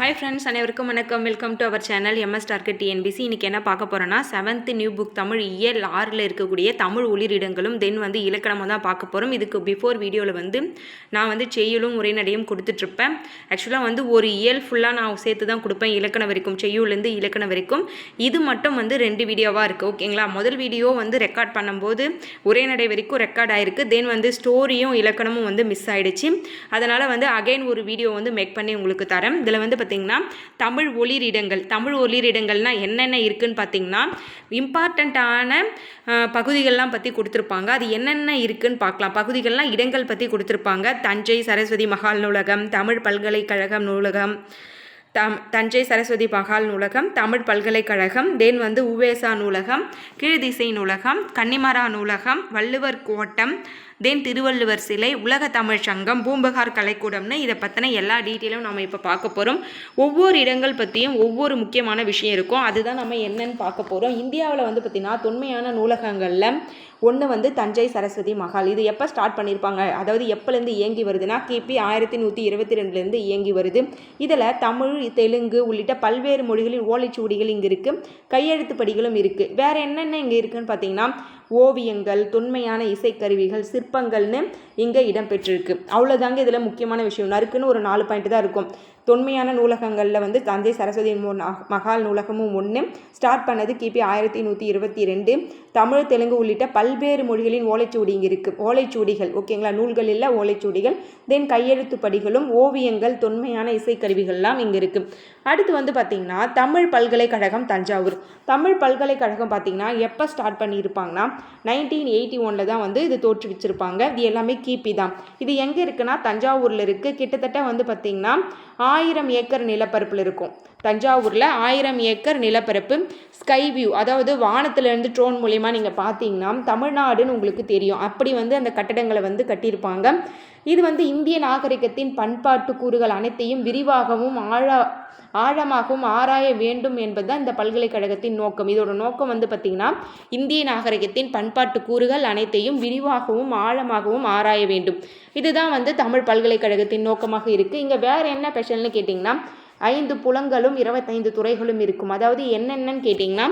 Hi friends அனைவருக்கும் வணக்கம். Welcome to our channel MS target TNPSC இன்றைக்கி என்ன பார்க்க போகிறோன்னா செவன்த் நியூ புக் தமிழ் இயல் ஆறில் இருக்கக்கூடிய தமிழ் ஒளிரிடங்களும் தென் வந்து இலக்கணமும் தான் பார்க்க போகிறோம் இதுக்கு பிஃபோர் வீடியோவில் வந்து நான் வந்து செய்யுளும் உரைநடையும் கொடுத்துட்ருப்பேன் ஆக்சுவலாக வந்து ஒரு இயல் ஃபுல்லாக நான் சேர்த்து தான் கொடுப்பேன் இலக்கணம் வரைக்கும் செய்யுள்லேருந்து இலக்கணம் வரைக்கும். இது மட்டும் வந்து ரெண்டு வீடியோவாக இருக்குது ஓகேங்களா முதல் வீடியோ வந்து ரெக்கார்ட் பண்ணும்போது உரைநடை வரைக்கும் ரெக்கார்ட் ஆகிருக்கு தென் வந்து ஸ்டோரியும் இலக்கணமும் வந்து மிஸ் ஆகிடுச்சு அதனால் வந்து அகைன் ஒரு வீடியோ வந்து மேக் பண்ணி உங்களுக்கு தரேன். இதில் வந்து பார்த்திங்கன்னா தமிழ் ஒளிரிடங்கள் தமிழ் ஒளிரிடங்கள்னால் என்னென்ன இருக்குன்னு பார்த்திங்கன்னா இம்பார்ட்டண்ட்டான பகுதிகள்லாம் பற்றி கொடுத்துருப்பாங்க. அது என்னென்ன இருக்குதுன்னு பார்க்கலாம். பகுதிகள்லாம் இடங்கள் பற்றி கொடுத்துருப்பாங்க. தஞ்சை சரஸ்வதி மகால் நூலகம் தமிழ் பல்கலைக்கழகம் நூலகம் தம் தஞ்சை சரஸ்வதி மகால் நூலகம் தமிழ் பல்கலைக்கழகம் தென் வந்து உவேசா நூலகம் கீழ்திசை நூலகம் கன்னிமரா நூலகம் வள்ளுவர் கோட்டம் தென் திருவள்ளுவர் சிலை உலக தமிழ் சங்கம் பூம்பகார் கலைக்கூடம்னு இதை பற்றின எல்லா டீட்டெயிலும் நம்ம இப்போ பார்க்க போகிறோம் ஒவ்வொரு இடங்கள் பற்றியும் ஒவ்வொரு முக்கியமான விஷயம் இருக்கும். அதுதான் நம்ம என்னன்னு பார்க்க போகிறோம் இந்தியாவில் வந்து பார்த்திங்கன்னா தொன்மையான நூலகங்களில் ஒன்று வந்து தஞ்சை சரஸ்வதி மகால் இது எப்போ ஸ்டார்ட் பண்ணியிருப்பாங்க அதாவது எப்போலேருந்து இயங்கி வருதுன்னா கிபி ஆயிரத்தி நூற்றி இருபத்தி ரெண்டுலேருந்து இயங்கி வருது. இதில் தமிழ் தெலுங்கு உள்ளிட்ட பல்வேறு மொழிகளின் ஓலைச்சுவடிகள் இங்கே இருக்குது கையெழுத்து படிகளும் இருக்குது வேறு என்னென்ன இங்கே இருக்குன்னு பார்த்தீங்கன்னா ஓவியங்கள் தொன்மையான இசைக்கருவிகள் சிற்பங்கள்னு இங்கே இடம்பெற்றிருக்கு. அவ்வளோதாங்க இதில் முக்கியமான விஷயம். நறுக்குன்னு ஒரு நாலு பாயிண்ட் தான் இருக்கும். தொன்மையான நூலகங்களில் வந்து தஞ்சை சரஸ்வதி மகால் நூலகமும் ஒன்று ஸ்டார்ட் பண்ணது கிபி ஆயிரத்தி நூற்றி இருபத்தி ரெண்டு. தமிழ் தெலுங்கு உள்ளிட்ட பல்வேறு மொழிகளின் ஓலைச்சுவடி இங்கே இருக்குது ஓலைச்சுவடிகள் ஓகேங்களா? நூல்கள் இல்லை ஓலைச்சுவடிகள். தென் கையெழுத்து படிகளும் ஓவியங்கள் தொன்மையான இசைக்கருவிகள்லாம் இங்கே இருக்குது அடுத்து வந்து பார்த்திங்கன்னா தமிழ் பல்கலைக்கழகம் தஞ்சாவூர். தமிழ் பல்கலைக்கழகம் பார்த்திங்கன்னா எப்போ ஸ்டார்ட் பண்ணியிருப்பாங்கன்னா நைன்டீன் எயிட்டி ஒனில் தான் வந்து இது தோற்றுவிச்சிருப்பாங்க இது எல்லாமே கிபி தான். இது எங்கே இருக்குன்னா தஞ்சாவூரில் இருக்குது கிட்டத்தட்ட வந்து பார்த்திங்கன்னா ஆயிரம் ஏக்கர் நிலப்பரப்பில் இருக்கும். தஞ்சாவூரில் ஆயிரம் ஏக்கர் நிலப்பரப்பு ஸ்கை வியூ அதாவது வானத்திலேருந்து ட்ரோன் மூலிமா நீங்கள் பார்த்தீங்கன்னா தமிழ்நாடுன்னு உங்களுக்கு தெரியும். அப்படி வந்து அந்த கட்டடங்களை வந்து கட்டியிருப்பாங்க. இது வந்து இந்திய நாகரிகத்தின் பண்பாட்டு கூறுகள் அனைத்தையும் விரிவாகவும் ஆழ ஆழமாகவும் ஆராய வேண்டும் என்பதுதான் இந்த பல்கலைக்கழகத்தின் நோக்கம். இதோட நோக்கம் வந்து பார்த்திங்கன்னா இந்திய நாகரிகத்தின் பண்பாட்டு கூறுகள் அனைத்தையும் விரிவாகவும் ஆழமாகவும் ஆராய வேண்டும். இதுதான் வந்து தமிழ் பல்கலைக்கழகத்தின் நோக்கமாக இருக்குது இங்கே வேறு என்ன ஸ்பெஷல்னு கேட்டிங்கன்னா ஐந்து புலங்களும் இருபத்தைந்து துறைகளும் இருக்கும். அதாவது என்னென்னு கேட்டிங்கன்னா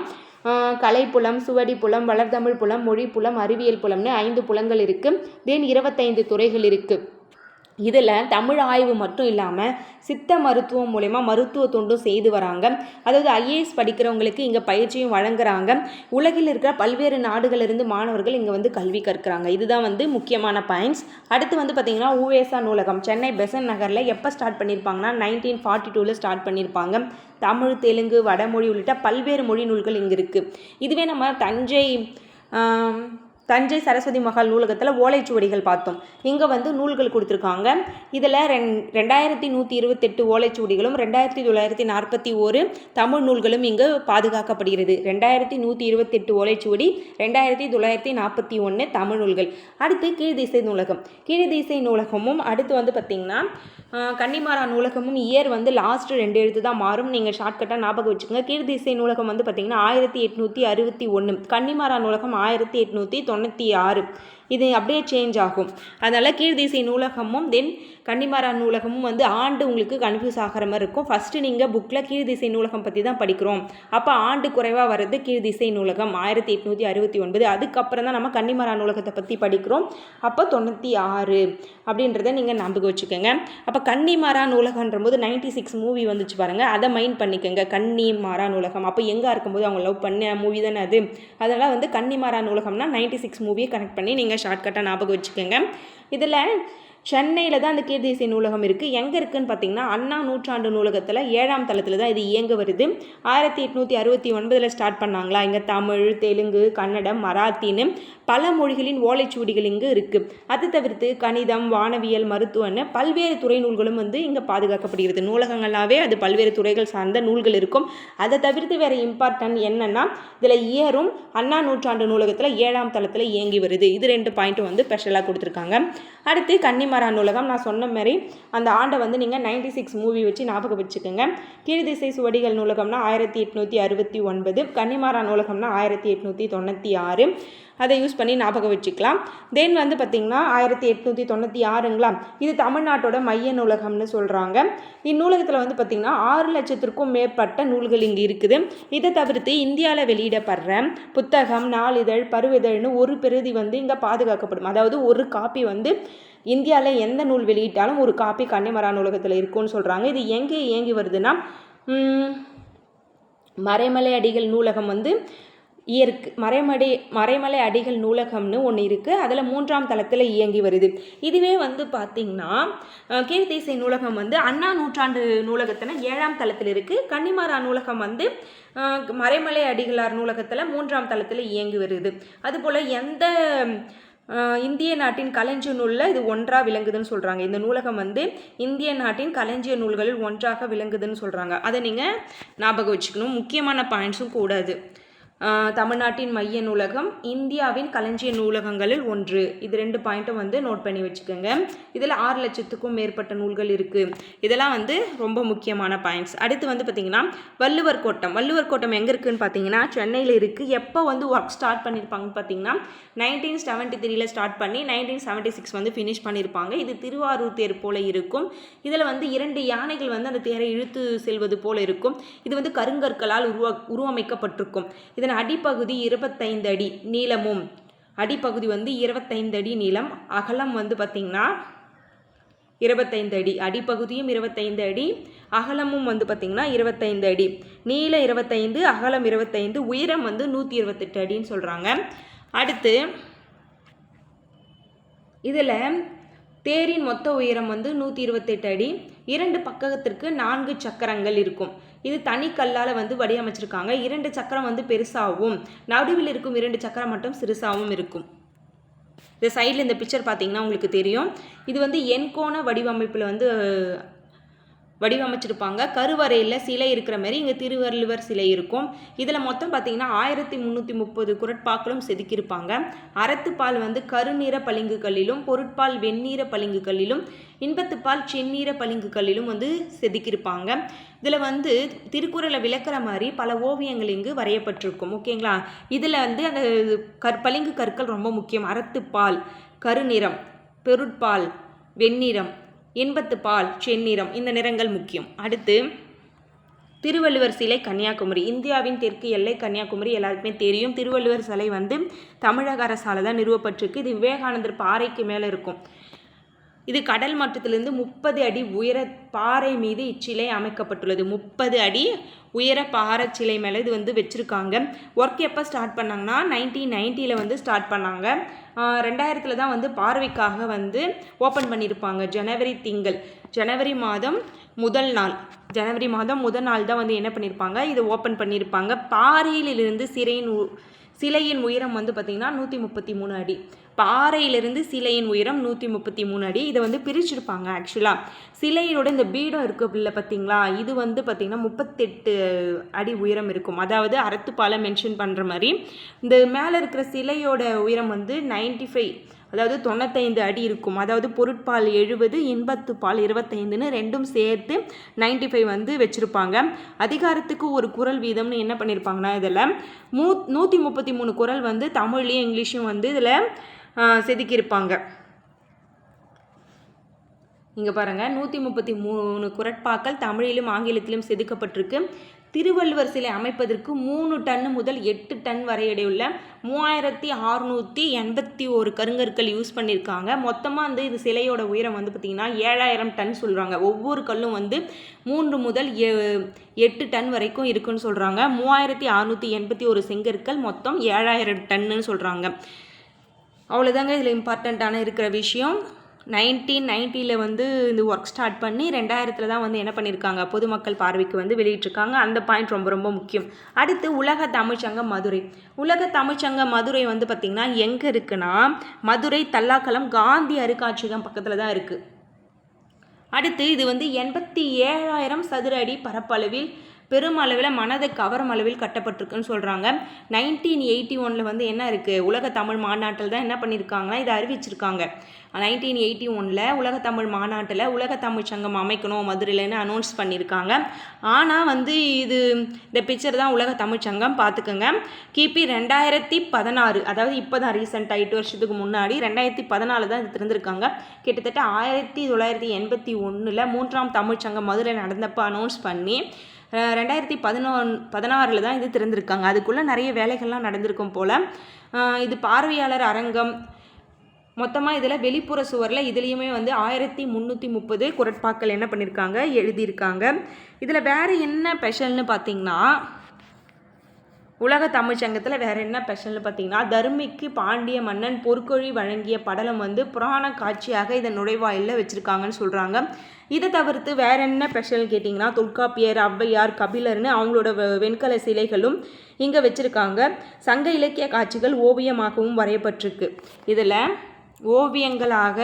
கலைப்புலம் சுவடி புலம் வளர்தமிழ் புலம் மொழி புலம் அறிவியல் புலம்னு ஐந்து புலங்கள் இருக்குது தென் இருபத்தைந்து துறைகள் இருக்குது இதில் தமிழ் ஆய்வு மட்டும் இல்லாமல் சித்த மருத்துவம் மூலயமா மருத்துவ தொண்டும் செய்து வராங்க. அதாவது ஐஏஎஸ் படிக்கிறவங்களுக்கு இங்கே பயிற்சியும் வழங்குறாங்க. உலகில் இருக்கிற பல்வேறு நாடுகளிலிருந்து மாணவர்கள் இங்கே வந்து கல்வி கற்கிறாங்க. இதுதான் வந்து முக்கியமான பாயிண்ட்ஸ் அடுத்து வந்து பார்த்திங்கன்னா ஊவேசா நூலகம். சென்னை பெசன் நகரில் எப்போ ஸ்டார்ட் பண்ணியிருப்பாங்கன்னா நைன்டீன் ஃபார்ட்டி டூவில் ஸ்டார்ட் பண்ணியிருப்பாங்க தமிழ் தெலுங்கு வடமொழி உள்ளிட்ட பல்வேறு மொழி நூல்கள் இங்கே இருக்குது இதுவே நம்ம தஞ்சை தஞ்சை சரஸ்வதி மகால் நூலகத்தில் ஓலைச்சுவடிகள் பார்த்தோம். இங்கே வந்து நூல்கள் கொடுத்துருக்காங்க. இதில் ரெண் ரெண்டாயிரத்தி நூற்றி இருபத்தெட்டு ஓலைச்சுவடிகளும் ரெண்டாயிரத்தி தொள்ளாயிரத்தி நாற்பத்தி ஒரு தமிழ் நூல்களும் இங்கு பாதுகாக்கப்படுகிறது. ரெண்டாயிரத்தி நூற்றி இருபத்தெட்டு ஓலைச்சுவடி ரெண்டாயிரத்தி தொள்ளாயிரத்தி நாற்பத்தி ஒன்று தமிழ் நூல்கள். அடுத்து கீழ்திசை நூலகம். கீழ்திசை நூலகமும் அடுத்து வந்து பார்த்திங்கன்னா கன்னிமாரா நூலகமும் இயர் வந்து லாஸ்ட் ரெண்டு எழுத்து தான் மாறும். நீங்கள் ஷார்ட்கட்டாக ஞாபகம் வச்சுக்கோங்க. கீழ்திசை நூலகம் வந்து பார்த்திங்கன்னா ஆயிரத்தி எட்நூற்றி அறுபத்தி ஒன்று கன்னிமாரா நூலகம் ஆயிரத்தி எட்நூற்றி தொண்ணூற்றி ஆறு. இது அப்படியே சேஞ்ச் ஆகும். அதனால் கீழ்திசை நூலகமும் தென் கன்னிமாரா நூலகமும் வந்து ஆண்டு உங்களுக்கு கன்ஃபியூஸ் ஆகிற மாதிரி இருக்கும். ஃபஸ்ட்டு நீங்கள் புக்கில் கீழ்திசை நூலகம் பற்றி தான் படிக்கிறோம். அப்போ ஆண்டு குறைவாக வர்றது கீழ்திசை நூலகம் ஆயிரத்தி எட்நூற்றி அறுபத்தி ஒன்பது. அதுக்கப்புறம் தான் நம்ம கன்னிமாரா நூலகத்தை பற்றி படிக்கிறோம். அப்போ தொண்ணூற்றி ஆறு அப்படின்றத நீங்கள் ஞாபகம் வச்சுக்கோங்க. அப்போ கன்னிமாரா நூலகன்ற போது நைன்டி சிக்ஸ் மூவி வந்துச்சு பாருங்கள் அதை மைண்ட் பண்ணிக்கோங்க. கன்னிமாரா நூலகம். அப்போ எங்கே இருக்கும்போது அவங்க லவ் பண்ண மூவி தானே அது. அதனால் வந்து கன்னிமாரா நூலகம்னா நைன்டி சிக்ஸ் மூவியை கனெக்ட் பண்ணி நீங்கள் ஷார்ட்கட்டாக ஞாபகம் வச்சுக்கோங்க. இதில் சென்னையில் தான் அந்த கீர்த்திசை நூலகம் இருக்குது எங்கே இருக்குதுன்னு பார்த்தீங்கன்னா அண்ணா நூற்றாண்டு நூலகத்தில் ஏழாம் தளத்தில் தான் இது இயங்க வருது. ஆயிரத்தி எட்நூற்றி அறுபத்தி ஒன்பதில் ஸ்டார்ட் பண்ணாங்களா? இங்கே தமிழ் தெலுங்கு கன்னடம் மராத்தின்னு பல மொழிகளின் ஓலைச்சுவடிகள் இங்கே இருக்குது அது தவிர்த்து கணிதம் வானவியல் மருத்துவம்னு பல்வேறு துறை நூல்களும் வந்து இங்கே பாதுகாக்கப்படுகிறது. நூலகங்களாகவே அது பல்வேறு துறைகள் சார்ந்த நூல்கள் இருக்கும். அதை தவிர்த்து வேறு இம்பார்ட்டன்ட் என்னென்னா இதில் இயரும் அண்ணா நூற்றாண்டு நூலகத்தில் ஏழாம் தளத்தில் இயங்கி வருது. இது ரெண்டு பாயிண்ட்டும் வந்து ஸ்பெஷலாக கொடுத்துருக்காங்க. அடுத்து கன்னிமா கன்னிமரா நூலகம். நான் சொன்ன மாதிரி அந்த ஆண்டை வந்து நீங்கள் நைன்டி சிக்ஸ் மூவி வச்சு ஞாபகம் வச்சுக்கோங்க. கீழ்திசை சுவடிகள் நூலகம்னா ஆயிரத்தி எட்நூற்றி அறுபத்தி ஒன்பது. கன்னிமாரா நூலகம்னா ஆயிரத்தி எட்நூற்றி தொண்ணூற்றி ஆறு. அதை யூஸ் பண்ணி ஞாபகம் வச்சுக்கலாம். தென் வந்து பார்த்திங்கன்னா ஆயிரத்தி எட்நூற்றி தொண்ணூற்றி ஆறுங்களா? இது தமிழ்நாட்டோட மைய நூலகம்னு சொல்கிறாங்க இந்நூலகத்தில் வந்து பார்த்திங்கன்னா ஆறு லட்சத்திற்கும் மேற்பட்ட நூல்கள் இங்கே இருக்குது. இதை தவிர்த்து இந்தியாவில் வெளியிடப்படுற புத்தகம் நாளிதழ் பருவிதழ்னு ஒரு பிரதி வந்து இங்கே பாதுகாக்கப்படும். அதாவது ஒரு காப்பி வந்து இந்தியாவில் எந்த நூல் வெளியிட்டாலும் ஒரு காப்பி கன்னிமரா நூலகத்தில் இருக்கும்னு சொல்கிறாங்க இது எங்கே இயங்கி வருதுன்னா மறைமலை அடிகள் நூலகம் வந்து இயற்கு மறைமடி மறைமலை அடிகள் நூலகம்னு ஒன்று இருக்குது அதில் மூன்றாம் தளத்தில் இயங்கி வருது. இதுவே வந்து பார்த்திங்கன்னா கீர்த்திசை நூலகம் வந்து அண்ணா நூற்றாண்டு நூலகத்தில் ஏழாம் தளத்தில் இருக்குது கன்னிமாரா நூலகம் வந்து மறைமலை அடிகளார் நூலகத்தில் மூன்றாம் தளத்தில் இயங்கி வருது. அதுபோல் எந்த இந்திய நாட்டின் களஞ்சிய நூலில் இது ஒன்றாக விளங்குதுன்னு சொல்கிறாங்க இந்த நூலகம் வந்து இந்திய நாட்டின் களஞ்சிய நூல்களில் ஒன்றாக விளங்குதுன்னு சொல்கிறாங்க அதை நீங்கள் ஞாபகம் வச்சுக்கணும். முக்கியமான பாயிண்ட்ஸும் கூட அது தமிழ்நாட்டின் மைய நூலகம் இந்தியாவின் களஞ்சிய நூலகங்களில் ஒன்று. இது ரெண்டு பாயிண்ட்டும் வந்து நோட் பண்ணி வச்சுக்கோங்க. இதில் ஆறு லட்சத்துக்கும் மேற்பட்ட நூல்கள் இருக்குது இதெல்லாம் வந்து ரொம்ப முக்கியமான பாயிண்ட்ஸ் அடுத்து வந்து பார்த்திங்கன்னா வள்ளுவர் கோட்டம். வள்ளுவர் கோட்டம் எங்கே இருக்குதுன்னு பார்த்தீங்கன்னா சென்னையில் இருக்குது எப்போ வந்து ஒர்க் ஸ்டார்ட் பண்ணியிருப்பாங்கன்னு பார்த்தீங்கன்னா நைன்டீன் செவன்ட்டி த்ரீல ஸ்டார்ட் பண்ணி நைன்டீன் செவன்ட்டி சிக்ஸ் வந்து ஃபினிஷ் பண்ணியிருப்பாங்க இது திருவாரூர் தேர் போல் இருக்கும். இதில் வந்து இரண்டு யானைகள் வந்து அந்த தேரை இழுத்து செல்வது போல் இருக்கும். இது வந்து கருங்கற்களால் உருவ உருவமைக்கப்பட்டிருக்கும். இதன் அடிப்பகுதி இருபத்தைந்து அடி நீளமும். அடிப்பகுதி வந்து இருபத்தைந்து அடி நீளம். அகலம் வந்து பார்த்திங்கன்னா இருபத்தைந்து அடி. அடிப்பகுதியும் இருபத்தைந்து அடி அகலமும் வந்து பார்த்திங்கன்னா இருபத்தைந்து அடி. நீளம் இருபத்தைந்து அகலம் இருபத்தைந்து உயரம் வந்து நூற்றி இருபத்தெட்டு அடின்னு சொல்கிறாங்க அடுத்து இதில் தேரின் மொத்த உயரம் வந்து நூற்றி இருபத்தெட்டு அடி. இரண்டு பக்கத்திற்கு நான்கு சக்கரங்கள் இருக்கும். இது தனி கல்லால் வந்து வடிவமைச்சிருக்காங்க. இரண்டு சக்கரம் வந்து பெருசாகவும் நடுவில் இருக்கும் இரண்டு சக்கரம் மட்டும் சிறுசாகவும் இருக்கும். இந்த சைடில் இந்த பிக்சர் பார்த்தீங்கன்னா உங்களுக்கு தெரியும். இது வந்து எண்கோண வடிவமைப்பில் வந்து வடிவமைச்சிருப்பாங்க. கருவறையில் சிலை இருக்கிற மாதிரி இங்கே திருவள்ளுவர் சிலை இருக்கும். இதில் மொத்தம் பார்த்தீங்கன்னா ஆயிரத்தி முந்நூற்றி முப்பது குரட்பாக்களும் செதுக்கியிருப்பாங்க. அறத்துப்பால் வந்து கருநீர பளிங்குகளிலும் பொருட்பால் வெந்நீர பளிங்குகளிலும் இன்பத்துப்பால் செந்நீர பளிங்குகளிலும் வந்து செதுக்கியிருப்பாங்க. இதில் வந்து திருக்குறளை விளக்குற மாதிரி பல ஓவியங்கள் இங்கு வரையப்பட்டிருக்கும். ஓகேங்களா? இதில் வந்து அந்த கற் பளிங்கு கற்கள் ரொம்ப முக்கியம். அறத்துப்பால் கருநிறம் பெருட்பால் வெண்ணிறம் இன்பத்து பால் செந்நிறம் இந்த நிறங்கள் முக்கியம். அடுத்து திருவள்ளுவர் சிலை கன்னியாகுமரி. இந்தியாவின் தெற்கு எல்லை கன்னியாகுமரி எல்லாருக்குமே தெரியும். திருவள்ளுவர் சிலை வந்து தமிழக அரசால் தான் நிறுவப்பட்டிருக்கு. இது விவேகானந்தர் பாறைக்கு மேலே இருக்கும். இது கடல் மட்டத்திலிருந்து முப்பது அடி உயர பாறை மீது இச்சிலை அமைக்கப்பட்டுள்ளது. முப்பது அடி உயர பாறை சிலை மேலே இது வந்து வச்சுருக்காங்க. ஒர்க் எப்போ ஸ்டார்ட் பண்ணாங்கன்னா நைன்டீன் நைன்ட்டியில் வந்து ஸ்டார்ட் பண்ணாங்க. ரெண்டாயிரத்தில் தான் வந்து பார்வைக்காக வந்து ஓப்பன் பண்ணியிருப்பாங்க ஜனவரி திங்கள். ஜனவரி மாதம் முதல் நாள். ஜனவரி மாதம் முதல் நாள் தான் வந்து என்ன பண்ணியிருப்பாங்க இதை ஓப்பன் பண்ணியிருப்பாங்க பாறையிலிருந்து சிறையின் சிலையின் உயரம் வந்து பார்த்திங்கன்னா நூற்றி முப்பத்தி மூணு அடி. பாறையிலிருந்து சிலையின் உயரம் நூற்றி முப்பத்தி மூணு அடி. இதை வந்து பிரிச்சிருப்பாங்க ஆக்சுவலாக சிலையினோட இந்த பீடம் இருக்கு இல்லை பார்த்தீங்களா? இது வந்து பார்த்திங்கன்னா முப்பத்தெட்டு அடி உயரம் இருக்கும். அதாவது அறத்துப்பாலை மென்ஷன் பண்ணுற மாதிரி. இந்த மேலே இருக்கிற சிலையோட உயரம் வந்து 95 ஃபைவ் அதாவது தொண்ணூத்தைந்து அடி இருக்கும். அதாவது பொருட்பால் எழுபது இன்பத்து பால் இருபத்தைந்துன்னு ரெண்டும் சேர்த்து 95 ஃபைவ் வந்து வச்சுருப்பாங்க. அதிகாரத்துக்கு ஒரு குரல் வீதம்னு என்ன பண்ணியிருப்பாங்கன்னா இதில் மூ நூற்றி முப்பத்தி மூணு குரல் வந்து தமிழ்லையும் இங்கிலீஷும் வந்து இதில் செதுக்கியிருப்பாங்க. இங்கே பாருங்கள் நூற்றி முப்பத்தி மூணு குரட்பாக்கள் தமிழிலும் ஆங்கிலத்திலும் செதுக்கப்பட்டிருக்கு. திருவள்ளுவர் சிலை அமைப்பதற்கு மூணு டன் முதல் எட்டு டன் வரையடையுள்ள மூவாயிரத்தி அறுநூற்றி எண்பத்தி ஒரு கருங்கற்கள் யூஸ் பண்ணியிருக்காங்க. மொத்தமாக வந்து இது சிலையோட உயரம் வந்து பார்த்திங்கன்னா ஏழாயிரம் டன் சொல்கிறாங்க ஒவ்வொரு கல்லும் வந்து மூன்று முதல் எ- எட்டு டன் வரைக்கும் இருக்குன்னு சொல்கிறாங்க மூவாயிரத்தி அறுநூற்றி எண்பத்தி ஒரு செங்கற்கள் மொத்தம் ஏழாயிரம் டன்னுன்னு சொல்கிறாங்க அவ்வளோதாங்க இதில் இம்பார்ட்டண்ட்டான இருக்கிற விஷயம். நைன்டீன் நைன்ட்டியில் வந்து இந்த ஒர்க் ஸ்டார்ட் பண்ணி ரெண்டாயிரத்தில் தான் வந்து என்ன பண்ணியிருக்காங்க பொதுமக்கள் பார்வைக்கு வந்து வெளியிட்டிருக்காங்க. அந்த பாயிண்ட் ரொம்ப ரொம்ப முக்கியம். அடுத்து உலக தமிழ்ச்சங்கம் மதுரை. உலக தமிழ்ச்சங்கம் மதுரை வந்து பார்த்திங்கன்னா எங்கே இருக்குன்னா மதுரை தல்லாக்கலம் காந்தி அருங்காட்சியகம் பக்கத்தில் தான் இருக்குது அடுத்து இது வந்து எண்பத்தி ஏழாயிரம் சதுர அடி பரப்பளவில் பெரும் அளவில் மனதை கவரும் அளவில் கட்டப்பட்டிருக்குன்னு சொல்கிறாங்க நைன்டீன் எயிட்டி ஒனில் வந்து என்ன இருக்குது உலக தமிழ் மாநாட்டில் தான் என்ன பண்ணியிருக்காங்கன்னா இதை அறிவிச்சிருக்காங்க. நைன்டீன் எயிட்டி ஒனில் உலக தமிழ் மாநாட்டில் உலக தமிழ் சங்கம் அமைக்கணும் மதுரையிலன்னு அனௌன்ஸ் பண்ணியிருக்காங்க ஆனால் வந்து இது இந்த பிக்சர் தான் உலக தமிழ் சங்கம் பார்த்துக்கோங்க. கிபி ரெண்டாயிரத்தி பதினாறு அதாவது இப்போ தான் ரீசெண்டாக எட்டு வருஷத்துக்கு முன்னாடி ரெண்டாயிரத்தி பதினாலு தான் இது திறந்திருக்காங்க. கிட்டத்தட்ட ஆயிரத்தி தொள்ளாயிரத்தி எண்பத்தி ஒன்றில் மூன்றாம் தமிழ்ச்சங்கம் மதுரை நடந்தப்போ அனௌன்ஸ் பண்ணி ரெண்டாயிரத்தி பதினொன் பதினாறில் தான் இது திறந்திருக்காங்க. அதுக்குள்ளே நிறைய வேலைகள்லாம் நடந்திருக்கும் போல். இது பார்வையாளர் அரங்கம். மொத்தமாக இதில் வெளிப்புற சுவரில் இதுலேயுமே வந்து ஆயிரத்தி முந்நூற்றி முப்பது குரட்பாக்கள் என்ன பண்ணியிருக்காங்க எழுதியிருக்காங்க. இதில் வேறு என்ன ஸ்பெஷல்னு பார்த்தீங்கன்னா உலக தமிழ்ச் சங்கத்தில் வேறு என்ன ஸ்பெஷல்னு பார்த்தீங்கன்னா தர்மிக்கு பாண்டிய மன்னன் பொற்கொழி வழங்கிய படலம் வந்து புராண காட்சியாக இதை நுழைவாயிலில் வச்சுருக்காங்கன்னு சொல்கிறாங்க இதை தவிர்த்து வேற என்ன ஸ்பெஷல் கேட்டிங்கன்னா தொல்காப்பியர் ஔவையார் கபிலர்னு அவங்களோட வெண்கல சிலைகளும் இங்கே வச்சுருக்காங்க. சங்க இலக்கிய காட்சிகள் ஓவியமாகவும் வரையப்பட்டிருக்கு. இதில் ஓவியங்களாக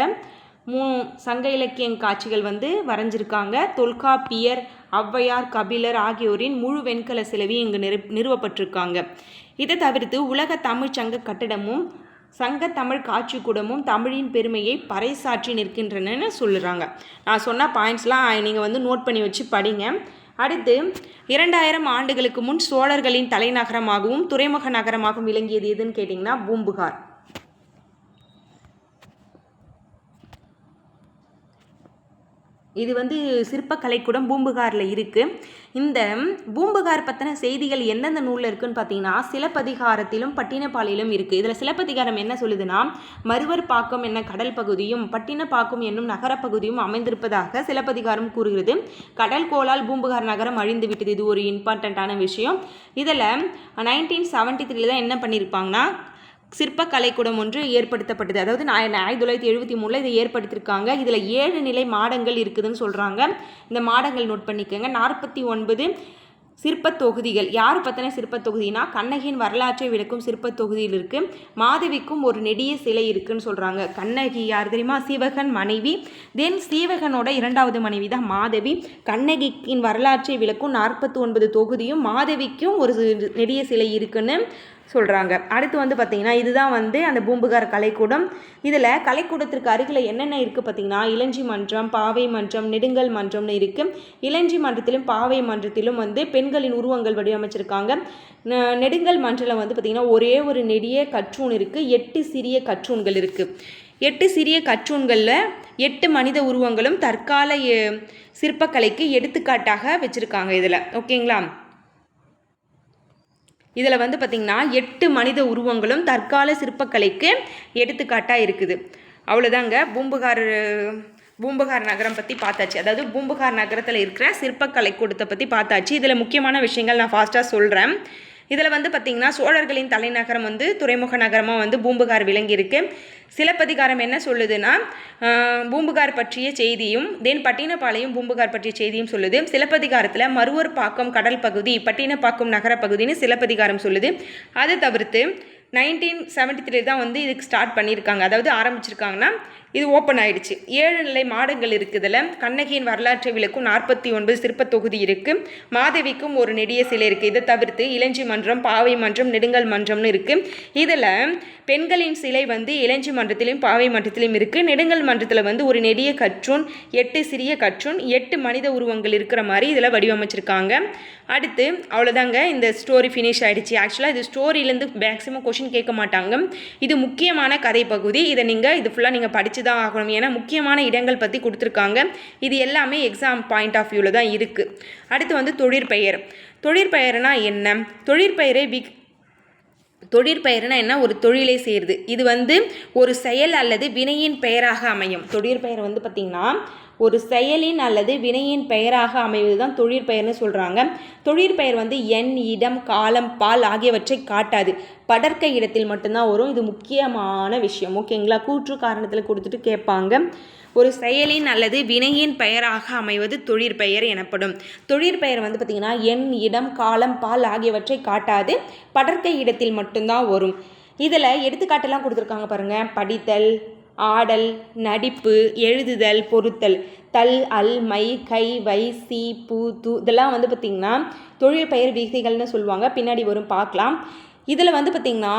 மூ சங்க இலக்கிய காட்சிகள் வந்து வரைஞ்சிருக்காங்க. தொல்காப்பியர் ஔவையார் கபிலர் ஆகியோரின் முழு வெண்கல சிலையும் இங்கு நிறு நிறுவப்பட்டிருக்காங்க. இதை தவிர்த்து உலக தமிழ்ச் சங்க கட்டடமும் சங்க தமிழ் காட்சிக்கூடமும் தமிழின் பெருமையை பறைசாற்றி நிற்கின்றனன்னு சொல்லுறாங்க. நான் சொன்ன பாயிண்ட்ஸ்லாம் நீங்கள் வந்து நோட் பண்ணி வச்சு படிங்க. அடுத்து இரண்டாயிரம் ஆண்டுகளுக்கு முன் சோழர்களின் தலைநகரமாகவும் துறைமுக நகரமாகவும் விளங்கியது எதுன்னு கேட்டிங்கன்னா பூம்புகார். இது வந்து சிற்பக்கலைக்கூடம் பூம்புகாரில் இருக்குது இந்த பூம்புகார் பற்றின செய்திகள் எந்தெந்த நூலில் இருக்குன்னு பார்த்தீங்கன்னா சிலப்பதிகாரத்திலும் பட்டினப்பாலையிலும் இருக்குது இதில் சிலப்பதிகாரம் என்ன சொல்லுதுன்னா மறுவர் பாக்கம் என்ன கடல் பகுதியும் பட்டினப்பாக்கம் என்னும் நகரப்பகுதியும் அமைந்திருப்பதாக சிலப்பதிகாரம் கூறுகிறது. கடல் கோளால் பூம்புகார் நகரம் அழிந்து விட்டது. இது ஒரு இம்பார்ட்டண்ட்டான விஷயம். இதில் நைன்டீன் செவன்ட்டி த்ரீல தான் என்ன பண்ணியிருப்பாங்கன்னா சிற்பக்கலைக்கூடம் ஒன்று ஏற்படுத்தப்பட்டது. அதாவது ஆயிரத்தி தொள்ளாயிரத்தி எழுபத்தி மூணில் இதை ஏற்படுத்தியிருக்காங்க இதில் ஏழு நிலை மாடங்கள் இருக்குதுன்னு சொல்கிறாங்க இந்த மாடங்கள் நோட் பண்ணிக்கோங்க. நாற்பத்தி ஒன்பது சிற்பத் தொகுதிகள். யார் பற்றின சிற்பத் தொகுதினா கண்ணகியின் வரலாற்றை விளக்கும் சிற்பத் தொகுதியில் இருக்குது மாதவிக்கும் ஒரு நெடிய சிலை இருக்குன்னு சொல்கிறாங்க கண்ணகி யார் தெரியுமா? சீவகன் மனைவி. தென் சீவகனோட இரண்டாவது மனைவி தான் மாதவி. கண்ணகியின் வரலாற்றை விளக்கும் நாற்பத்தி ஒன்பது தொகுதியும் மாதவிக்கும் ஒரு நெடிய சிலை இருக்குன்னு சொல்கிறாங்க அடுத்து வந்து பார்த்திங்கன்னா இதுதான் வந்து அந்த பூம்புகார் கலைக்கூடம். இதில் கலைக்கூடத்திற்கு அருகில் என்னென்ன இருக்குது பார்த்திங்கன்னா இளஞ்சி மன்றம் பாவை மன்றம் நெடுங்கல் மன்றம்னு இருக்குது இளஞ்சி மன்றத்திலும் பாவை மன்றத்திலும் வந்து பெண்களின் உருவங்கள் வடிவமைச்சிருக்காங்க. நெடுங்கல் மன்றத்தில் வந்து பார்த்திங்கன்னா ஒரே ஒரு நெடிய கற்றூன் இருக்குது எட்டு சிறிய கற்றூன்கள் இருக்குது எட்டு சிறிய கற்றூன்களில் எட்டு மனித உருவங்களும் தற்கால சிற்பக்கலைக்கு எடுத்துக்காட்டாக வச்சுருக்காங்க இதில். ஓகேங்களா? இதில் வந்து பார்த்திங்கன்னா எட்டு மனித உருவங்களும் தற்கால சிற்பக்கலைக்கு எடுத்துக்காட்டாக இருக்குது. அவ்வளோதாங்க. பூம்புகார் பூம்புகார் நகரம் பற்றி பார்த்தாச்சு. அதாவது பூம்புகார் நகரத்தில் இருக்கிற சிற்பக்கலை கூடத்தை பற்றி பார்த்தாச்சு. இதில் முக்கியமான விஷயங்கள் நான் ஃபாஸ்ட்டாக சொல்கிறேன் இதில் வந்து பார்த்திங்கன்னா சோழர்களின் தலைநகரம் வந்து துறைமுக நகரமாக வந்து பூம்புகார் விளங்கியிருக்கு. சிலப்பதிகாரம் என்ன சொல்லுதுன்னா பூம்புகார் பற்றிய செய்தியும் தென் பட்டினப்பாளையம் பூம்புகார் பற்றிய செய்தியும் சொல்லுது. சிலப்பதிகாரத்தில் மருவூர் பாக்கம் கடல் பகுதி பட்டினப்பாக்கம் நகர பகுதின்னு சிலப்பதிகாரம் சொல்லுது. அதை தவிர்த்து நைன்டீன் செவன்ட்டி த்ரீ தான் வந்து இதுக்கு ஸ்டார்ட் பண்ணியிருக்காங்க. அதாவது ஆரம்பிச்சிருக்காங்கன்னா இது ஓப்பன் ஆயிடுச்சு. ஏழு நிலை மாடங்கள் இருக்குதுல. கண்ணகியின் வரலாற்றை விளக்கும் நாற்பத்தி ஒன்பது சிற்பத் தொகுதி இருக்குது மாதவிக்கும் ஒரு நெடிய சிலை இருக்குது இதை தவிர்த்து இளஞ்சி மன்றம் பாவை மன்றம் நெடுங்கல் மன்றம்னு இருக்குது இதில் பெண்களின் சிலை வந்து இளஞ்சி மன்றத்திலும் பாவை மன்றத்திலும் இருக்குது நெடுங்கல் மன்றத்தில் வந்து ஒரு நெடிய கற்றூன் எட்டு சிறிய கற்றூன் எட்டு மனித உருவங்கள் இருக்கிற மாதிரி இதில் வடிவமைச்சிருக்காங்க. அடுத்து அவ்வளோதாங்க இந்த ஸ்டோரி ஃபினிஷ் ஆயிடுச்சு. ஆக்சுவலாக இது ஸ்டோரியிலேருந்து மேக்ஸிமம் கொஷின் கேட்க மாட்டாங்க. இது முக்கியமான கதை பகுதி இதை நீங்கள் இது ஃபுல்லாக நீங்கள் படித்து தான் ஆகணும். ஏன்னா முக்கியமான இடங்கள் பற்றி கொடுத்துருக்காங்க. இது எல்லாமே எக்ஸாம் பாயிண்ட் ஆஃப் வியூவில் தான் இருக்குது அடுத்து வந்து தொழிற்பெயர் தொழிற்பெயர்னா என்ன? தொழிற்பெயரை விக் தொழிற்பெயர்னா என்ன? ஒரு தொழிலை செய்கிறது இது வந்து ஒரு செயல் அல்லது வினையின் பெயராக அமையும். தொழிற்பெயர் வந்து பார்த்திங்கன்னா ஒரு செயலின் அல்லது வினையின் பெயராக அமைவது தான் தொழிற்பெயர்னு சொல்கிறாங்க தொழிற்பெயர் வந்து எண் இடம் காலம் பால் ஆகியவற்றை காட்டாது. படர்க்க இடத்தில் மட்டும்தான் வரும். இது முக்கியமான விஷயம். ஓகேங்களா கூற்று காரணத்தில் கொடுத்துட்டு கேட்பாங்க. ஒரு செயலின் அல்லது வினையின் பெயராக அமைவது தொழிற்பெயர் எனப்படும். தொழிற்பெயர் வந்து பார்த்திங்கன்னா எண் இடம் காலம் பால் ஆகியவற்றை காட்டாது. படர்க்க இடத்தில் மட்டும்தான் வரும். இதில் எடுத்துக்காட்டெல்லாம் கொடுத்துருக்காங்க பாருங்கள் படித்தல் ஆடல் நடிப்பு எழுதுதல் பொருத்தல் தல் அல் மை கை வை சி பூ து இதெல்லாம் வந்து பார்த்திங்கன்னா தொழிற்பெயர் விகுதிகள்னு சொல்லுவாங்க. பின்னாடி வரும் பார்க்கலாம் இதில் வந்து பார்த்திங்கன்னா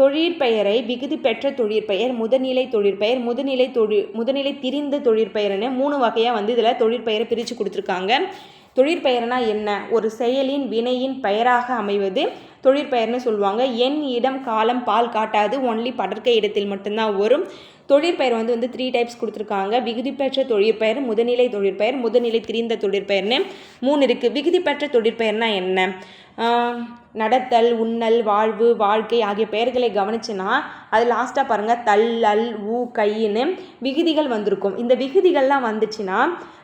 தொழிற்பெயரை விகுதி பெற்ற தொழிற்பெயர் முதுநிலை தொழிற்பெயர் முதுநிலை தொழில் முதுநிலை திரிந்த தொழிற்பெயர்னு மூணு வகையாக வந்து இதில் தொழிற்பெயரை பிரித்து கொடுத்துருக்காங்க. தொழிற்பெயர்னா என்ன? ஒரு செயலின் வினையின் பெயராக அமைவது தொழிற்பெயர்னு சொல்லுவாங்க. எண் இடம் காலம் பால் காட்டாது ஒன்லி படற்கை இடத்தில் மட்டும்தான் வரும். தொழிற்பெயர் வந்து வந்து த்ரீ டைப்ஸ் கொடுத்துருக்காங்க. விகுதி பெற்ற தொழிற்பெயர் முதுநிலை தொழிற்பெயர் முதுநிலை திரிந்த தொழிற்பெயர்னு மூணு இருக்குது விகுதி பெற்ற தொழிற்பெயர்னா என்ன? நடத்தல் உண்ணல் வாழ்வு வாழ்க்கை ஆகிய பெயர்களை கவனிச்சுன்னா அது லாஸ்ட்டாக பாருங்கள் தள்ளல் ஊ கைன்னு விகுதிகள் வந்திருக்கும். இந்த விகுதிகள்லாம் வந்துச்சுன்னா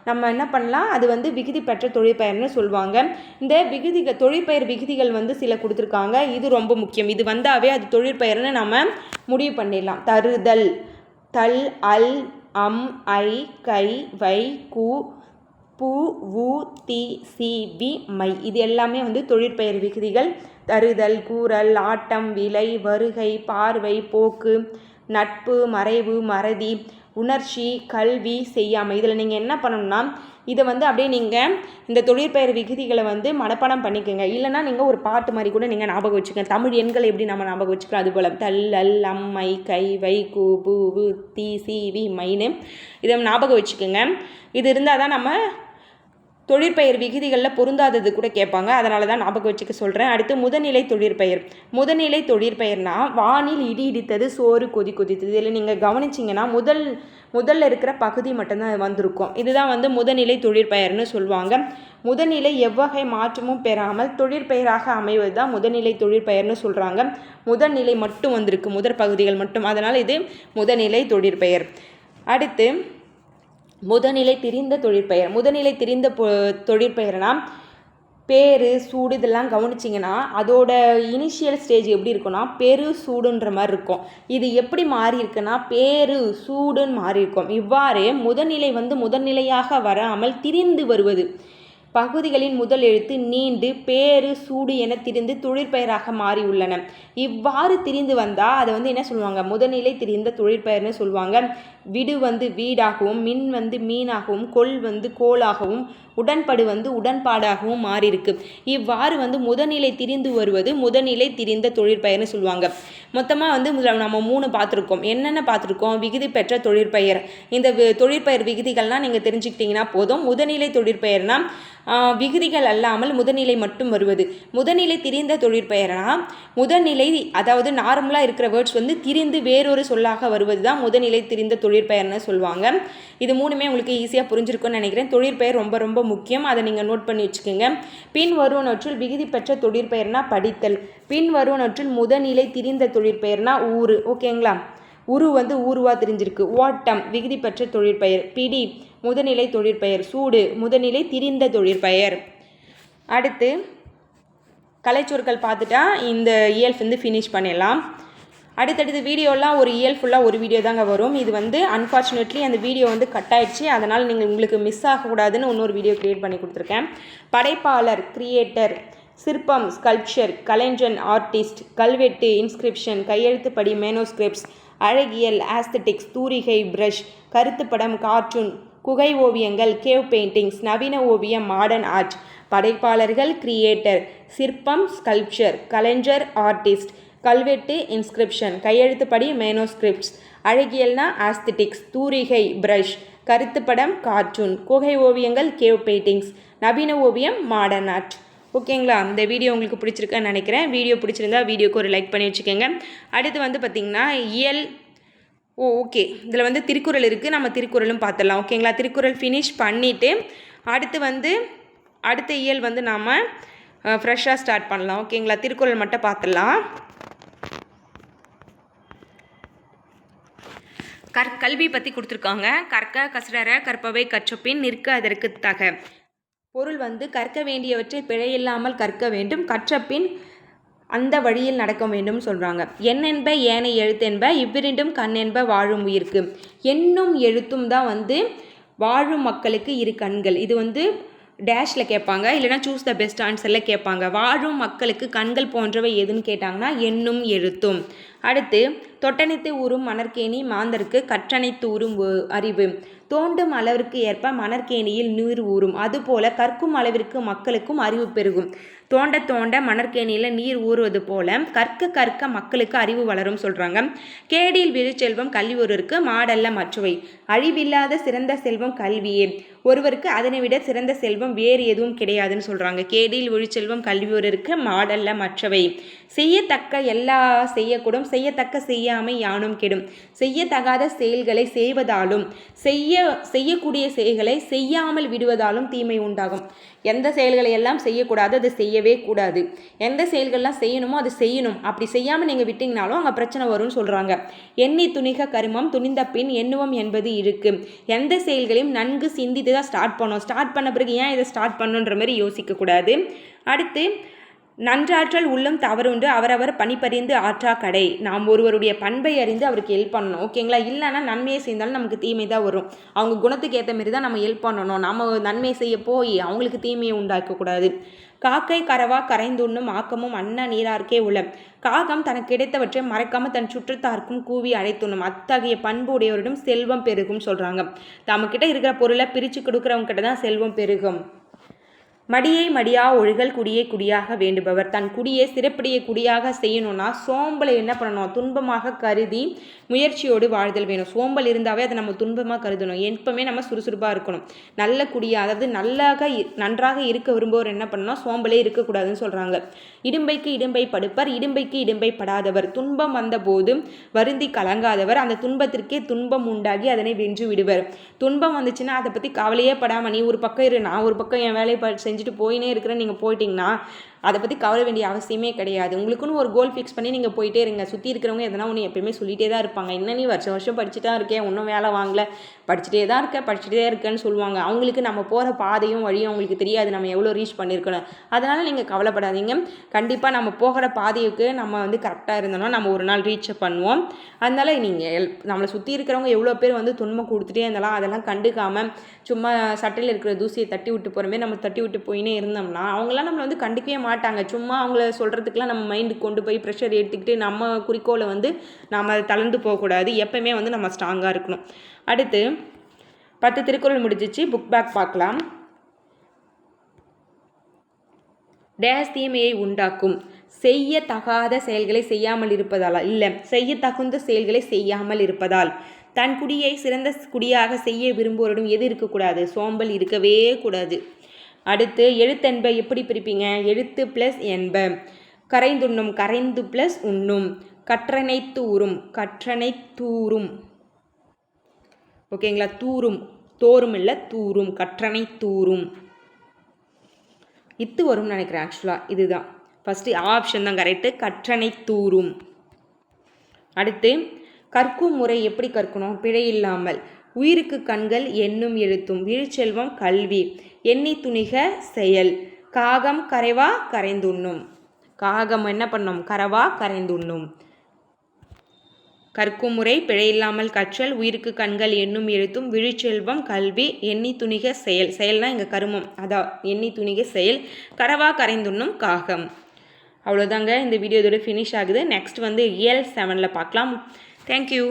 நம்ம என்ன பண்ணலாம்? அது வந்து விகுதி பெற்ற தொழிற்பெயர்னு சொல்லுவாங்க. இந்த விகுதிகள் தொழிற்பெயர் விகுதிகள் வந்து சில கொடுத்துருக்காங்க. இது ரொம்ப முக்கியம். இது வந்தாவே அது தொழிற்பெயர்னு நம்ம முடிவு பண்ணிடலாம். தருதல் தல் அல் அம் ஐ கை வை கு பு உ தி சி வி மை. இது எல்லாமே வந்து தொழிற்பெயர் விகுதிகள். தருதல் கூறல் ஆட்டம் விலை வருகை பார்வை போக்கு நட்பு மறைவு மறதி உணர்ச்சி கல்வி செய்யாமை இதில் நீங்கள் என்ன பண்ணணும்னா இதை வந்து அப்படியே நீங்கள் இந்த தொழிற்பெயர் விகுதிகளை வந்து மனப்பாடம் பண்ணிக்கோங்க. இல்லைனா நீங்கள் ஒரு பாட்டு மாதிரி கூட நீங்கள் ஞாபகம் வச்சுக்கோங்க. தமிழ் எண்களை எப்படி நம்ம ஞாபகம் வச்சுக்கிறோம் அது போல் தல் அல் கை வை கு பூ தி சி வி மைன்னு இதை ஞாபகம் வச்சுக்கோங்க. இது இருந்தால் தான் நம்ம தொழிற்பெயர் விகுதிகளில் பொருந்தாதது கூட கேட்பாங்க. அதனால தான் ஞாபகம் வச்சுக்க சொல்கிறேன் அடுத்து முதநிலை தொழிற்பெயர். முதநிலை தொழிற்பெயர்னா வானில் இடி இடித்தது சோறு கொதி கொதித்தது. இதில் நீங்கள் கவனிச்சிங்கன்னா முதல் முதல்ல இருக்கிற பகுதி மட்டும்தான் வந்திருக்கும். இதுதான் வந்து முதநிலை தொழிற்பெயர்னு சொல்லுவாங்க. முதநிலை எவ்வகை மாற்றமும் பெறாமல் தொழிற்பெயராக அமைவது தான் முதநிலை தொழிற்பெயர்னு சொல்கிறாங்க முதல்நிலை மட்டும் வந்திருக்கு. முதற் பகுதிகள் மட்டும். அதனால் இது முதநிலை தொழிற்பெயர். அடுத்து முதநிலை திரிந்த தொழிற்பெயர் முதநிலை திரிந்த பொ தொழிற்பெயர்னா பேரு சூடு இதெல்லாம் கவனிச்சிங்கன்னா அதோட இனிஷியல் ஸ்டேஜ் எப்படி இருக்குன்னா பெரு சூடுன்ற மாதிரி இருக்கும். இது எப்படி மாறி இருக்குன்னா பேரு சூடுன்னு மாறி இருக்கும். இவ்வாறு முதநிலை வந்து முதல்நிலையாக வராமல் திரிந்து வருவது. பகுதிகளின் முதல் எழுத்து நீண்டு பேரு சூடு என திரிந்து தொழிற்பெயராக மாறியுள்ளன இவ்வாறு திரிந்து வந்தால் அதை வந்து என்ன சொல்லுவாங்க? முதல்நிலை திரிந்த தொழிற்பெயர்னு சொல்லுவாங்க. விடு வந்து வீடாகவும் மின் வந்து மீனாகவும் கொள் வந்து கோளாகவும் உடன்படு வந்து உடன்பாடாகவும் மாறியிருக்கு. இவ்வாறு வந்து முதநிலை திரிந்து வருவது முதநிலை திரிந்த தொழிற்பெயர்னு சொல்லுவாங்க. மொத்தமாக வந்து நம்ம மூணு பார்த்துருக்கோம். என்னென்ன பார்த்துருக்கோம்? விகுதி பெற்ற தொழிற்பெயர். இந்த தொழிற்பெயர் விகுதிகள்லாம் நீங்கள் தெரிஞ்சுக்கிட்டிங்கன்னா போதும். முதநிலை தொழிற்பெயர்னா விகுதிகள் அல்லாமல் முதநிலை மட்டும் வருவது. முதநிலை திரிந்த தொழிற்பெயர்னா முதநிலை அதாவது நார்மலாக இருக்கிற வேர்ட்ஸ் வந்து திரிந்து வேறொரு சொல்லாக வருவது தான் முதநிலை திரிந்த தொழில் தொழிற்பெயர்னு சொல்லுவாங்க. இது மூணுமே உங்களுக்கு ஈஸியாக புரிஞ்சிருக்கும்னு நினைக்கிறேன். தொழிற்பெயர் ரொம்ப ரொம்ப முக்கியம். அதை நீங்கள் நோட் பண்ணி வச்சுக்கோங்க. பின் வருவனொற்றில் விகுதி பெற்ற தொழிற்பெயர்னா படித்தல். பின் வருவனொற்றில் முதநிலை திரிந்த தொழிற்பெயர்னா ஊர் ஓகேங்களா உரு வந்து ஊருவா தெரிஞ்சிருக்கு. ஓட்டம் விகுதி பெற்ற தொழிற்பெயர் பிடி முதநிலை தொழிற்பெயர் சூடு முதநிலை திரிந்த தொழிற்பெயர் அடுத்து கலைச்சொற்கள் பார்த்துட்டா இந்த இயல்ஃப் வந்து ஃபினிஷ் பண்ணிடலாம். அடுத்தடுத்து வீடியோலாம் ஒரு இயல் ஃபுல்லாக ஒரு வீடியோ தாங்க வரும். இது வந்து அன்ஃபார்ச்சுனேட்லி அந்த வீடியோ வந்து கட் ஆயிடுச்சு. அதனால் நீங்கள் உங்களுக்கு மிஸ் ஆகக்கூடாதுன்னு இன்னொரு வீடியோ க்ரியேட் பண்ணி கொடுத்துருக்கேன். படைப்பாளர் கிரியேட்டர் சிற்பம் ஸ்கல்ப்சர் கலைஞன் ஆர்டிஸ்ட் கல்வெட்டு இன்ஸ்கிரிப்ஷன் கையெழுத்துப்படி மேனோஸ்கிரிப்ட்ஸ் அழகியல் ஆஸ்தட்டிக்ஸ் தூரிகை பிரஷ் கருத்துப்படம் கார்ட்டூன் குகை ஓவியங்கள் கேவ் பெயிண்டிங்ஸ் நவீன ஓவியம் மாடர்ன் ஆர்ட் படைப்பாளர்கள் கிரியேட்டர் சிற்பம் ஸ்கல்ப்சர் கலைஞர் ஆர்டிஸ்ட் கல்வெட்டு இன்ஸ்கிரிப்ஷன் கையெழுத்துப்படி மேனோஸ்கிரிப்ட்ஸ் அழகியல்னா ஆஸ்திட்டிக்ஸ் தூரிகை பிரஷ் கருத்துப்படம் கார்ட்டூன் குகை ஓவியங்கள் கேவ் பெயிண்டிங்ஸ் நவீன ஓவியம் மாடர்ன் ஆர்ட் ஓகேங்களா இந்த வீடியோ உங்களுக்கு பிடிச்சிருக்குன்னு நினைக்கிறேன். வீடியோ பிடிச்சிருந்தா வீடியோக்கு ஒரு லைக் பண்ணி வச்சுக்கோங்க. அடுத்து வந்து பார்த்திங்கன்னா இயல் ஓ ஓகே இதில் வந்து திருக்குறள் இருக்குது நம்ம திருக்குறளும் பார்த்துடலாம். ஓகேங்களா திருக்குறள் ஃபினிஷ் பண்ணிவிட்டு அடுத்து வந்து அடுத்த இயல் வந்து நாம் ஃப்ரெஷ்ஷாக ஸ்டார்ட் பண்ணலாம். ஓகேங்களா திருக்குறள் மட்டும் பார்த்துடலாம். கற் கல்வி பற்றி கொடுத்துருக்காங்க. கற்க கசடர கற்பவை கற்றபின் நிற்க அதற்கு தக. பொருள் வந்து கற்க வேண்டியவற்றை பிழையில்லாமல் கற்க வேண்டும். கற்றபின் அந்த வழியில் நடக்க வேண்டும் சொல்கிறாங்க என்னென்ப ஏனை எழுத்தென்ப இவ்விரண்டும் கண்ணென்ப வாழும் உயிர்க்கு. எண்ணும் எழுத்தும் தான் வந்து வாழும் மக்களுக்கு இரு கண்கள். இது வந்து டேஷில் கேட்பாங்க. இல்லைனா சூஸ் த பெஸ்ட் ஆன்சரில் கேட்பாங்க. வாழும் மக்களுக்கு கண்கள் போன்றவை எதுன்னு கேட்டாங்கன்னா எண்ணும் எழுத்தும். அடுத்து தொட்டனைத்து ஊறும் மணற்கேணி மாந்தருக்கு கற்றனைத்து ஊறும் அறிவு. தோண்டும் அளவிற்கு ஏற்ப மணற்கேணியில் நீர் ஊறும். அதுபோல கற்கும் அளவிற்கு மக்களுக்கும் அறிவு பெருகும். தோண்ட தோண்ட மணற்கேணியில் நீர் ஊறுவது போல கற்க கற்க மக்களுக்கு அறிவு வளரும் சொல்கிறாங்க கேடில் விழுச்செல்வம் கல்வி ஒருவருக்கு மாடல்ல மற்றவை. அழிவில்லாத சிறந்த செல்வம் கல்வியே. ஒருவருக்கு அதனை விட சிறந்த செல்வம் வேறு எதுவும் கிடையாதுன்னு சொல்கிறாங்க கேடில் ஒழிச்செல்வம் கல்வி ஒருவருக்கு மாடல்ல மற்றவை. செய்யத்தக்க எல்லா செய்யக்கூடும் செய்யத்தக்க செய்யாமை யானும் கெடும். செய்யத்தகாத செயல்களை செய்வதாலும் செய்ய செய்யக்கூடிய செயல்களை செய்யாமல் விடுவதாலும் தீமை உண்டாகும். எந்த செயல்களை எல்லாம் செய்யக்கூடாது அதை செய்யவே கூடாது. எந்த செயல்கள்லாம் செய்யணுமோ அது செய்யணும். அப்படி செய்யாமல் நீங்கள் விட்டீங்கனாலும் அங்கே பிரச்சனை வரும்னு சொல்கிறாங்க எண்ணி துணிக கருமம் துணிந்த பின் எண்ணுவம் என்பது இருக்கு. எந்த செயல்களையும் நன்கு சிந்தித்து தான் ஸ்டார்ட் பண்ணோம். ஸ்டார்ட் பண்ண பிறகு ஏன் இதை ஸ்டார்ட் பண்ணுன்ற மாதிரி யோசிக்கக்கூடாது. அடுத்து நன்றாற்றல் உள்ளம் தவறுண்டு அவரவர் பணிபறிந்து ஆற்றா கடை. நாம் ஒருவருடைய பண்பை அறிந்து அவருக்கு ஹெல்ப் பண்ணணும். ஓகேங்களா? இல்லைன்னா நன்மையை செய்தாலும் நமக்கு தீமை தான் வரும். அவங்க குணத்துக்கு ஏற்ற மாரி தான் நம்ம ஹெல்ப் பண்ணணும். நம்ம நன்மை செய்ய போய் அவங்களுக்கு தீமையை உண்டாக்கக்கூடாது காக்கை கரவா கரைந்துண்ணும் ஆக்கமும் அன்ன நீரார்க்கே உள்ள காகம் தனக்கு கிடைத்தவற்றை மறக்காமல் தன் சுற்றத்தார்க்கும் கூவி அழைத்துண்ணும். அத்தகைய பண்பு உடையவரிடம் செல்வம் பெருகும் சொல்கிறாங்க நம்மக்கிட்ட இருக்கிற பொருளை பிரித்து கொடுக்குறவங்க கிட்ட தான் செல்வம் பெருகும். மடியை மடியா ஒழுகல் குடியை குடியாக வேண்டுபவர். தன் குடியை சிறப்புடைய குடியாக செய்யணும்னா சோம்பலை என்ன பண்ணணும்? துன்பமாக கருதி முயற்சியோடு வாழ்தல் வேணும். சோம்பல் இருந்தாவே அதை நம்ம துன்பமாக கருதணும். எப்பவுமே நம்ம சுறுசுறுப்பாக இருக்கணும். நல்ல குடியா அதாவது நல்லாக இ- நன்றாக இருக்க விரும்புவோர் என்ன பண்ணணும் சோம்பலே இருக்கக்கூடாதுன்னு சொல்கிறாங்க இடும்பைக்கு இடும்பை படுப்பர் இடும்பைக்கு இடும்பை படாதவர். துன்பம் வந்தபோது வருந்தி கலங்காதவர். அந்த துன்பத்திற்கே துன்பம் உண்டாகி அதனை வென்று விடுவர். துன்பம் வந்துச்சுன்னா அதை பற்றி கவலையே படாமல் நீ ஒரு பக்கம் இரு நான் ஒரு பக்கம் என் வேலையை ப- செஞ்சுட்டு போயினே இருக்கிறேன். நீங்கள் போயிட்டீங்கன்னா அதை பற்றி கவலை வேண்டிய அவசியமே கிடையாது. உங்களுக்குன்னு ஒரு கோல் ஃபிக்ஸ் பண்ணி நீங்கள் போயிட்டே இருங்க. சுற்றி இருக்கிறவங்க எதனா ஒன்று எப்பயுமே சொல்லிகிட்டே தான் இருப்பாங்க. என்ன நீ வருஷம் வருஷம் படிச்சுட்டு தான் இருக்கேன் ஒன்றும் வேலை வாங்கல. படிச்சுட்டே தான் இருக்கேன் படிச்சுட்டே இருக்கேன்னு சொல்லுவாங்க. அவங்களுக்கு நம்ம போகிற பாதையும் வழியும் அவங்களுக்கு தெரியாது. நம்ம எவ்வளோ ரீச் பண்ணியிருக்கணும் அதனால் நீங்கள் கவலைப்படாதீங்க. கண்டிப்பாக நம்ம போகிற பாதைக்கு நம்ம வந்து கரெக்டாக இருந்தோம்னா நம்ம ஒரு நாள் ரீச் பண்ணுவோம். அதனால் நீங்கள் நம்மளை சுற்றி இருக்கிறவங்க எவ்வளோ பேர் வந்து துன்பம் கொடுத்துட்டே இருந்தாலும் அதெல்லாம் கண்டுக்காமல் சும்மா சட்டையில் இருக்கிற தூசியை தட்டி விட்டு போகிற மாதிரி நம்ம தட்டி விட்டு போயினே இருந்தோம்னா அவங்களாம் நம்மளை வந்து கண்டுக்கவே மாட்டாங்க. சும்மா அவங்கள சொல்கிறதுக்குலாம் நம்ம மைண்டுக்கு கொண்டு போய் ப்ரெஷர் எடுத்துக்கிட்டு நம்ம குறிக்கோளை வந்து நாம் அதை தளர்ந்து போகக்கூடாது. எப்பவுமே வந்து நம்ம ஸ்ட்ராங்காக இருக்கணும். அடுத்து பத்து திருக்குறள் முடிஞ்சிச்சு. புக் பேக் பார்க்கலாம். டேஸ் தீமையை உண்டாக்கும். செய்ய தகாத செயல்களை செய்யாமல் இருப்பதால்? இல்லை செய்ய தகுந்த செயல்களை செய்யாமல் இருப்பதால். தன் குடியை சிறந்த குடியாக செய்ய விரும்புவோரிடம் எது இருக்கக்கூடாது? சோம்பல் இருக்கவே கூடாது. அடுத்து எழுத்தென்ப எப்படி பிரிப்பீங்க? எழுத்து ப்ளஸ் என்ப. கரைந்துண்ணும் கரைந்து ப்ளஸ் உண்ணும். கற்றனை தூறும் கற்றனை தூறும் ஓகேங்களா? தூறும் தோறும் இல்லை தூறும் கற்றனை தூறும் இத்து வரும்னு நினைக்கிறேன் ஆக்சுவலாக இதுதான். ஃபஸ்ட்டு ஆப்ஷன் தான் கரெக்டு கற்றனை தூறும் அடுத்து கற்கும் முறை எப்படி கற்கணும்? பிழை இல்லாமல். உயிருக்கு கண்கள் எண்ணும் எழுத்தும். வீழ்ச்செல்வம் கல்வி. எண்ணி துணிக செயல். காகம் கரைவா கரைந்துண்ணும். காகம் என்ன பண்ணும்? கரவா கரைந்துண்ணும். கற்கும் முறை பிழையில்லாமல் கற்றல் உயிருக்கு கண்கள் எண்ணும் எழுத்தும் விழிச்செல்வம் கல்வி எண்ணி துணிக செயல். செயல்னா இங்கே கருமம். அதான் எண்ணி துணிக செயல். கரவா கரைந்துண்ணும் காகம். அவ்வளோதாங்க இந்த வீடியோ இதோட ஃபினிஷ் ஆகுது. நெக்ஸ்ட் வந்து இயல் செவனில் பார்க்கலாம். தேங்க்யூ